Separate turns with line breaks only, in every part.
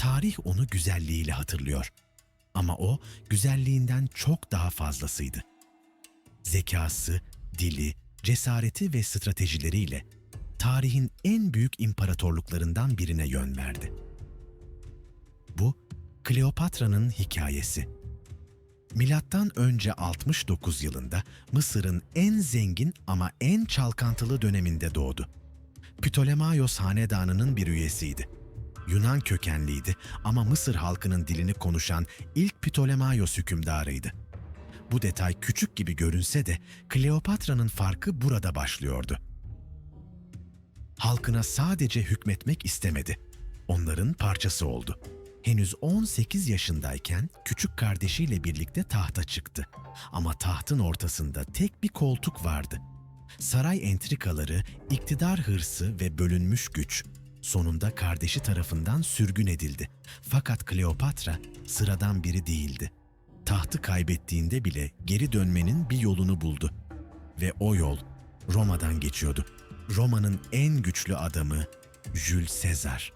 Tarih onu güzelliğiyle hatırlıyor. Ama o güzelliğinden çok daha fazlasıydı. Zekası, dili, cesareti ve stratejileriyle tarihin en büyük imparatorluklarından birine yön verdi. Bu Kleopatra'nın hikayesi. Milattan önce 69 yılında Mısır'ın en zengin ama en çalkantılı döneminde doğdu. Ptolemaios hanedanının bir üyesiydi. Yunan kökenliydi ama Mısır halkının dilini konuşan ilk Ptolemaios hükümdarıydı. Bu detay küçük gibi görünse de Kleopatra'nın farkı burada başlıyordu. Halkına sadece hükmetmek istemedi. Onların parçası oldu. Henüz 18 yaşındayken küçük kardeşiyle birlikte tahta çıktı. Ama tahtın ortasında tek bir koltuk vardı. Saray entrikaları, iktidar hırsı ve bölünmüş güç sonunda kardeşi tarafından sürgün edildi. Fakat Kleopatra sıradan biri değildi. Tahtı kaybettiğinde bile geri dönmenin bir yolunu buldu. Ve o yol Roma'dan geçiyordu. Roma'nın en güçlü adamı Jules Caesar.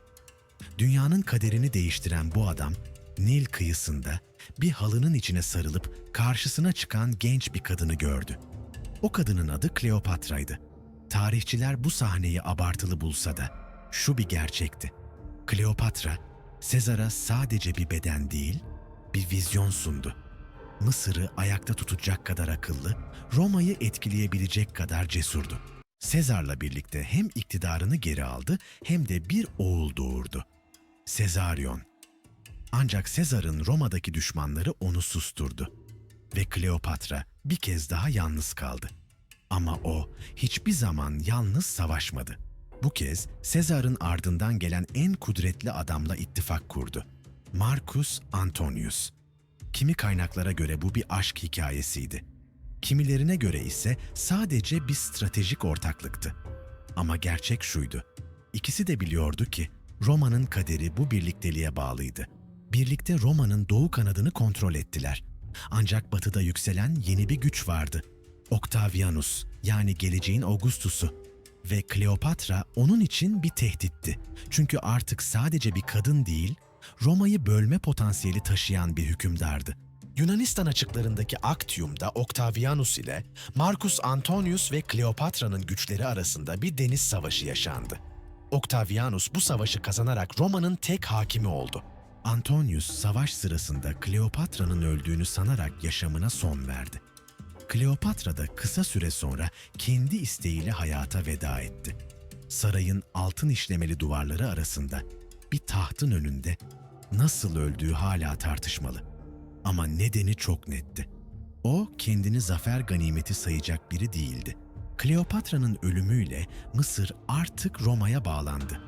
Dünyanın kaderini değiştiren bu adam Nil kıyısında bir halının içine sarılıp karşısına çıkan genç bir kadını gördü. O kadının adı Kleopatra'ydı. Tarihçiler bu sahneyi abartılı bulsa da şu bir gerçekti. Kleopatra, Sezar'a sadece bir beden değil, bir vizyon sundu. Mısır'ı ayakta tutacak kadar akıllı, Roma'yı etkileyebilecek kadar cesurdu. Sezar'la birlikte hem iktidarını geri aldı hem de bir oğul doğurdu. Sezaryon. Ancak Sezar'ın Roma'daki düşmanları onu susturdu ve Kleopatra bir kez daha yalnız kaldı. Ama o hiçbir zaman yalnız savaşmadı. Bu kez Sezar'ın ardından gelen en kudretli adamla ittifak kurdu. Marcus Antonius. Kimi kaynaklara göre bu bir aşk hikayesiydi. Kimilerine göre ise sadece bir stratejik ortaklıktı. Ama gerçek şuydu. İkisi de biliyordu ki Roma'nın kaderi bu birlikteliğe bağlıydı. Birlikte Roma'nın doğu kanadını kontrol ettiler. Ancak batıda yükselen yeni bir güç vardı. Octavianus yani geleceğin Augustus'u ve Kleopatra onun için bir tehditti. Çünkü artık sadece bir kadın değil, Roma'yı bölme potansiyeli taşıyan bir hükümdardı. Yunanistan açıklarındaki Actium'da Octavianus ile Marcus Antonius ve Kleopatra'nın güçleri arasında bir deniz savaşı yaşandı. Octavianus bu savaşı kazanarak Roma'nın tek hakimi oldu. Antonius savaş sırasında Kleopatra'nın öldüğünü sanarak yaşamına son verdi. Kleopatra da kısa süre sonra kendi isteğiyle hayata veda etti. Sarayın altın işlemeli duvarları arasında bir tahtın önünde nasıl öldüğü hala tartışmalı. Ama nedeni çok netti. O kendini zafer ganimeti sayacak biri değildi. Kleopatra'nın ölümüyle Mısır artık Roma'ya bağlandı.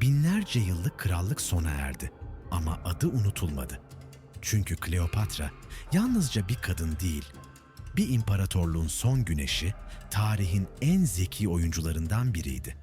Binlerce yıllık krallık sona erdi ama adı unutulmadı. Çünkü Kleopatra yalnızca bir kadın değil, bir imparatorluğun son güneşi, tarihin en zeki oyuncularından biriydi.